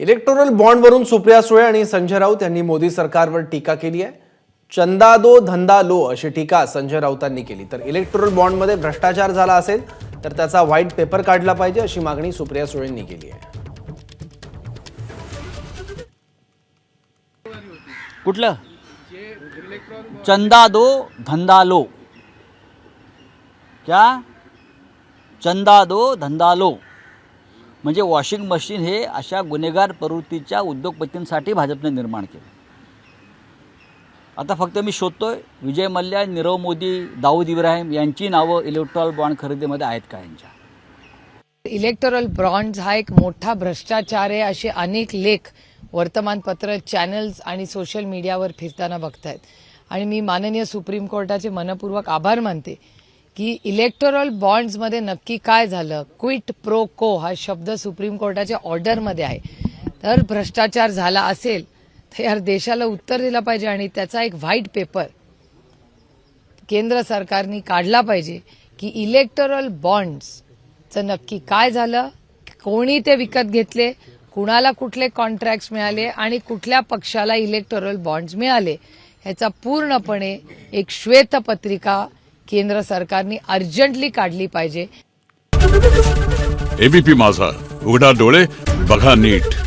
Electoral बॉन्डवरून Supriya Sule आणि संजय राऊत यांनी मोदी सरकारवर टीका केली आहे. चंदा दो धंदा लो अशी टीका संजय राऊतांनी केली. तर इलेक्टोरल बॉन्डमध्ये भ्रष्टाचार झाला असेल तर त्याचा व्हाईट पेपर काढला पाहिजे अशी मागणी सुप्रिया सुळेंनी केली आहे. कुठलं? चंदा दो धंदा लो. क्या? चंदा दो धंदा लो. म्हणजे वॉशिंग मशीन हे अशा गुन्हेगार प्रवृत्तीच्या उद्योगपतींसाठी भाजपने निर्माण केलं. आता फक्त मी शोधतोय विजय मल्ल्या नीरव मोदी दाऊद इब्राहिम यांची नावं इलेक्ट्रॉल बॉन्ड खरेदीमध्ये आहेत का यांच्या? इलेक्टोरल ब्रॉन्ड्स हा एक मोठा भ्रष्टाचार आहे असे अनेक लेख वर्तमानपत्र चॅनल्स आणि सोशल मीडियावर फिरताना बघतायत. आणि मी माननीय सुप्रीम कोर्टाचे मनपूर्वक आभार मानते. की इलेक्टोरल बॉन्ड्समध्ये नक्की काय झालं? क्विट प्रो को हा शब्द सुप्रीम कोर्टाच्या ऑर्डरमध्ये आहे. तर भ्रष्टाचार झाला असेल तर यार देशाला उत्तर दिलं पाहिजे आणि त्याचा एक व्हाईट पेपर केंद्र सरकारने काढला पाहिजे की इलेक्टोरल बॉन्ड्सचं नक्की काय झालं? कोणी ते विकत घेतले? कुणाला कुठले कॉन्ट्रॅक्ट मिळाले? आणि कुठल्या पक्षाला इलेक्टोरल बॉन्ड्स मिळाले? ह्याचा पूर्णपणे एक श्वेतपत्रिका केंद्र सरकारने अर्जंटली काढली पाहिजे. एबीपी माझा. उघडा डोळे बघा नीट.